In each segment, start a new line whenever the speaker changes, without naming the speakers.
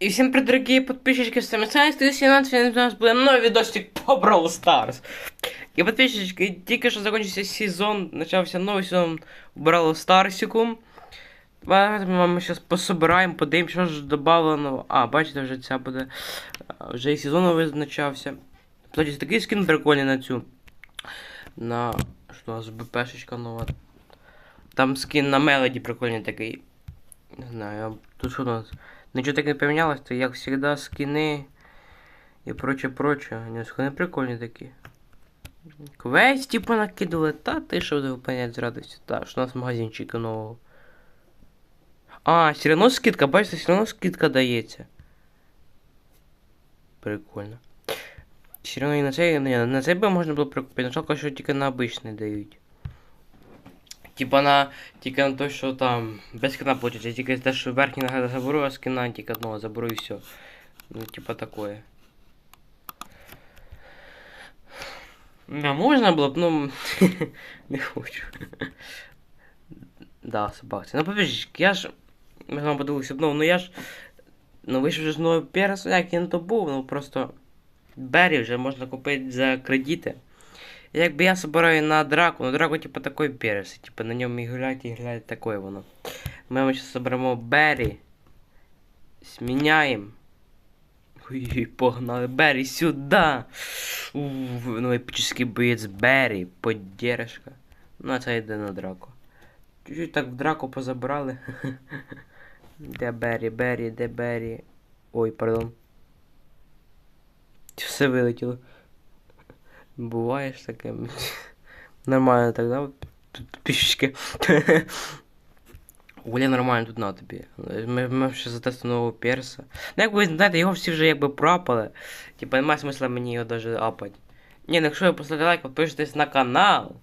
І всім привіт, дорогі підписчики, з вами Сайс, ти сьогодні у нас буде новий відосик по Brawl Stars. І підписчики, тільки що закончився сезон, почався новий сезон Brawl Старсику. Давайте ми зараз пособираємо, подивимося, що ж додавлено. А, бачите, вже ця буде. Вже і сезон новий почався. Кстати, такий скін прикольний на цю. На. Що у нас БПшечка нова. Там скін на Мелоді прикольний такий. Не знаю, тут що у нас? Ничего так не поменялось, то як всегда скины и прочее, прочее. Не скины прикольні такі. Квест типу накидали, та ти що ви понять з радістю. Так, що у нас магазинчик нового. А, все равно скидка, бачите, все равно скидка дається. Прикольно. Все равно і на цей, не, на цей би можна було прикупити, но жалко, що тільки на обичний дають. Типа на тільки на те, що там без скина получится. Тільки те, що верхній нагадаю заберу, а скина тільки одного заберу і все. Ну, типа такое. Не, можна було б, ну не хочу. да, собаці. Ну подождіть, я ж. Ми з вами подивилися ну, ну я ж. Ну вийшов вже з новий перс, як я не то був, ну просто. Бері вже можна купити за кредити. Якби я собираю на драку, ну драку типа такой перес, типа на ньому і гуляти, і гуляти такое воно. Ми зараз соберемо Берry. Сміняємо. Ой, погнали Берry сюди. Уф, ну епічний боєць Берry, поддержка. Ну, а це йде на драку. Чуть-чуть так в драку позабрали. Де Берry, Берry, де Берry. Ой, пардон. Все вилетіло. Буває ж таке. Нормально так, да? Пішечки. Оля нормально тут на тобі. Ми, ми ще затестили нового перса. Ну, як ви знаєте, його всі вже якби пропали. Типа немає смисла мені його даже апати. Ні, ну якщо ви поставите лайк, підпишитесь на канал.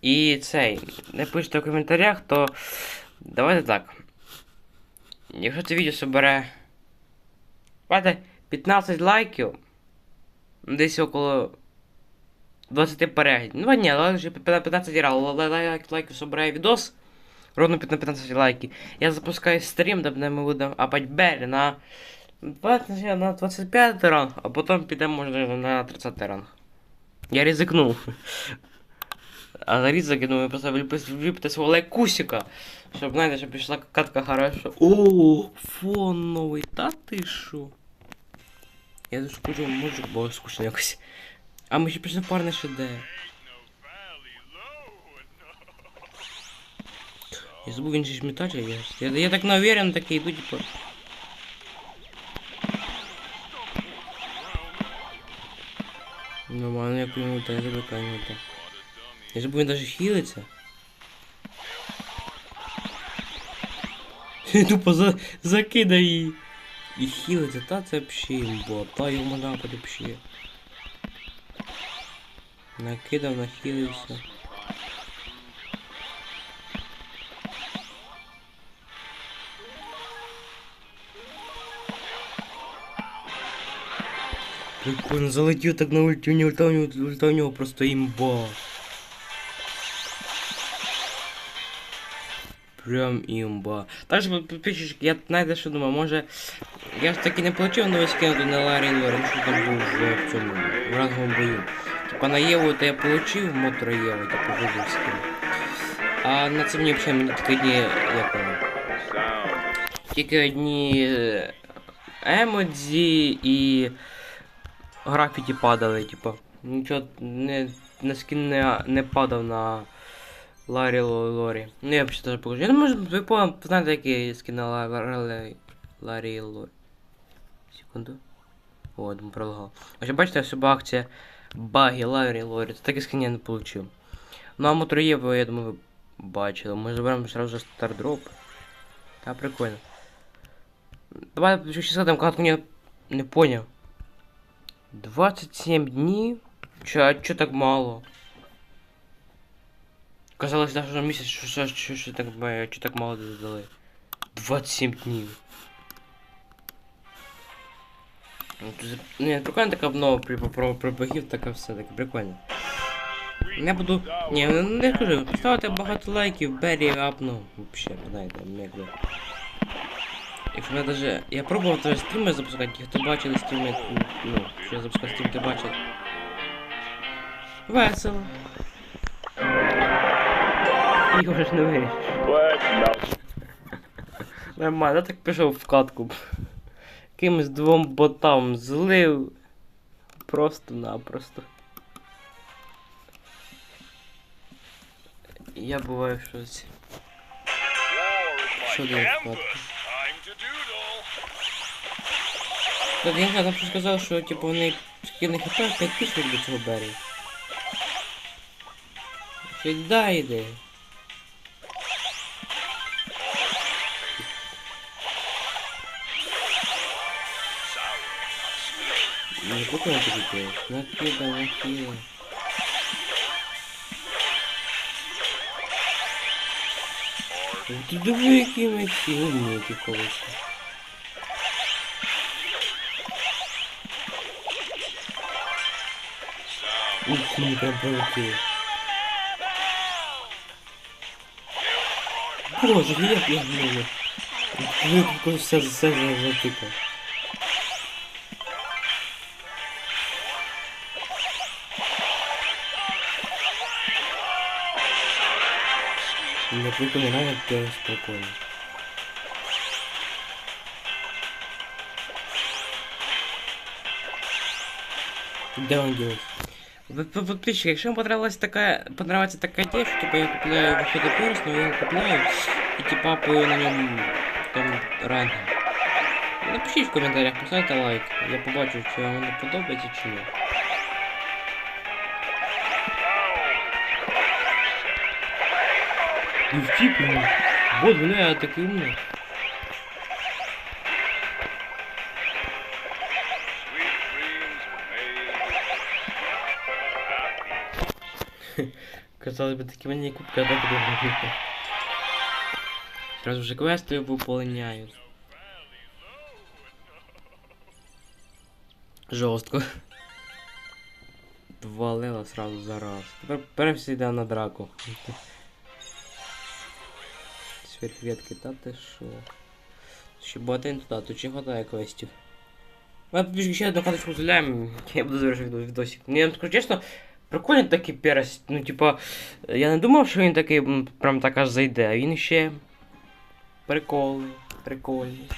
І цей. Не пишете в коментарях, то давайте так. Якщо це відео собере. Давайте 15 лайків. Десь около 20 переглядів. Ну, ні, але вже 15 разів. Лайк, лайків собирає відос. Ровно 15 лайків. Я запускаю стрім, де ми будемо апать Белі на 20, на 25 ранг, а потім підемо може на 30 ранг. Я ризикнув. А за ризик, я думаю, просто вліпити свого лайкусика. Щоб, знаєте, щоб пішла катка хорошо. О, фон новий, та ти шо? Я дуже скучу, може, бо скучно якось. А ми ще пішли в парне ШД. Я забув він же ж металь, я, я, я так не уверен, так і йду, типа. Нормально, я прийму, та я забув та. Я забув, він даже хилиться. Тупо за, закидає її. І хилиться, та це вообще імбо, та йому напад вообще. Накидав, нахилився. Прикольно, залетів так на ульті, у нього ульта, у нього, просто імба. Прям імба. Також підписчики, я знаєте, що думаю, може... Я ж таки не получив новий скинути на Ларі Лорі, що там був в цьому в ранговому бою. Типа на Єву то я получив мотор Єву, типу вибив скин. А на це мені взагалі тільки одні, як воно, тільки одні е, емодзі і графіті падали, типа. Нічого не, не скін не, не падав на Ларі Лорі. Ну я б теж покажу. Я можу, ви знаєте, які скін на Ларі Ларі Лорі. Секунду. О, думаю, пролагав. Ось бачите, особа акція Баги Ларі Лорі. Це такі скін я не получив. Ну а Мотроєво, я думаю, ви бачили. Ми заберемо сразу стардроп. Та прикольно. Давай, ще згадам, катку не, не поняв. 27 дней? Че, а чё так мало? Казалось даже месяц, что, что, что, что так, б- так мало додали. 27 дней. Ну, Не, прикольно така обнова при про, про богів, така все таке прикольно. Я буду. Ні, ну, не кажу, поставити багато лайків, Беррі апну. Вообще, знаєте, як би. Якщо мене даже... Я пробував теж стріми запускати, ті, хто бачили стріми, ну, що я запускав стрім, ти бачать. Весело. Його ж не вирішиш. Нормально, я так пішов в катку. Якимось двом ботам злив. Просто-напросто. Я буваю в щось.
war
Що де вкладка? Так, я там щось сказав, що типу вони скільки не хитають 5 тисяч до цього берега. Ще дай Не поки не тобі Накидай, накидай. Ти диви, які ми всі умніки колись. Ух, мені прям прилетіло. Боже, я гною. Викликав все, все затикав. Не прикольно, навіть те спокійно. Де он ділась? Ви- ви- Подписчики, якщо вам понравилась така, понравиться така ідея, що типа я купляю виходи перс, но я його купляю і типа пою на ньому там ранг. Напишіть в коментарях, поставте лайк. Я побачу, чи вам воно подобається чи ні. Не втіпли. Вот, бля, я такий умний. Казалось би, такі мені кубки, а так думаю. Сразу же квести выполняют. Жорстко. Два лела сразу за раз. Тепер йде на драку. Сверхветки, та ти шо? Ще один туди, тут ще хватає квестів. Ми побіжки ще одну каточку зуляємо, я буду завершити відосик. Ну, я вам скажу чесно, прикольний такий перець. Ну, типа, я не думав, що він такий прям так аж зайде, а він ще прикольний, прикольний.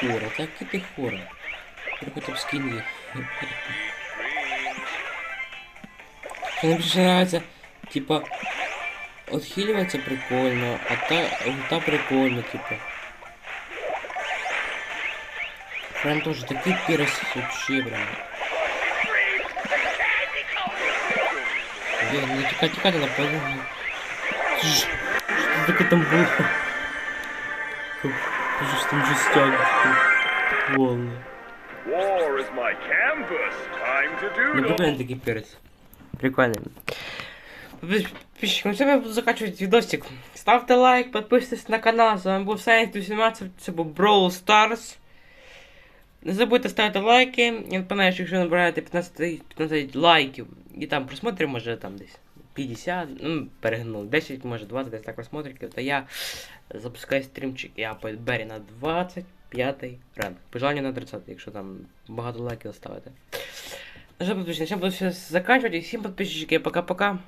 Хура, так і ти хура. Хоч б скін є.
sweet dreams.
Мені більше нравится, типа, отхиливаться прикольно, а та, та прикольно, типа. Прям тоже такий перец вообще прям. Блин, не тікай, тікай, на половину. Що ж таке там було? Що ж там жестяк? Волны.
War is my canvas. Time to doodle.
Ну, Не буду такие перец. Прикольно. Підписчикам, це я буду закачувати відосик. Ставте лайк, підписуйтесь на канал. З вами був Сайт 18, це був Brawl Stars. Не забудьте ставити лайки. Я напевно, що якщо набираєте 15 15 лайків і там просмотрів, може там десь 50, ну, перегнув, 10, може 20, десь так просмотрів, то я запускаю стрімчик, я Беррі на 20 п'ятий ранг. Пожалуйста на 30, якщо там багато лайків ставите. Ну що, підписчики, на цьому буду заканчувати. Всім підписчики, пока-пока.